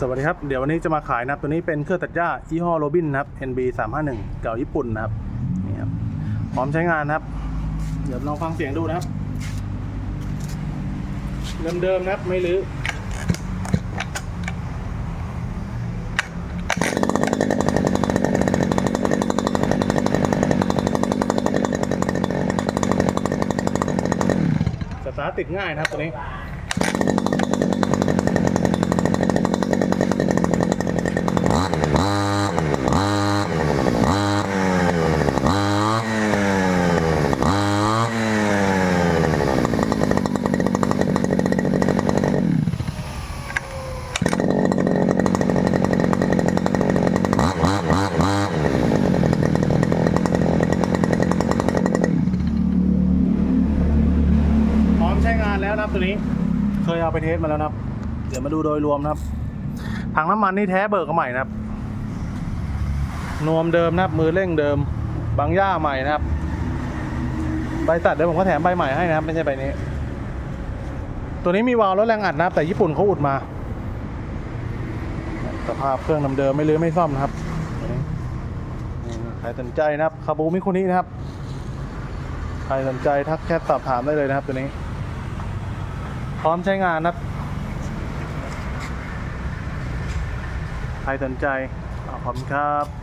สวัสดีครับ เดี๋ยววันนี้จะมาขายนะครับ ตัวนี้เป็นเครื่องตัดหญ้ายี่ห้อโรบินนะครับ NB 351เก่าญี่ปุ่นนะครับ นี่ครับ พร้อมใช้งานนะครับ เดี๋ยวลองฟังเสียงดูนะครับ เดิมๆนะครับ ไม่รื้อสตาร์ติดง่ายนะครับตัวนี้ พร้อมใช้งานแล้วนะตัวนี้ เคยเอาไปเทสมาแล้วนะครับ เดี๋ยวมาดูโดยรวมนะครับ ถังน้ำมันนี่แท้เบิกใหม่นะครับ นวมเดิมนะครับ มือเร่งเดิม บางหญ้าใหม่นะครับ ใบตัดเดี๋ยวผมก็แถมใบใหม่ให้นะครับ ไม่ใช่ใบนี้ ตัวนี้มีวาล์วลดแรงอัดนะครับ แต่ญี่ปุ่นเขาอุดมา สภาพเครื่องเดิมๆไม่รื้อไม่ซ่อมนะครับใครสนใจนะครับคาบูมิคุนินะครับ ใครสนใจทักแชทสอบถามได้เลยนะครับตัวนี้ พร้อมใช้งานนะครับ ใครสนใจขอบคุณครับ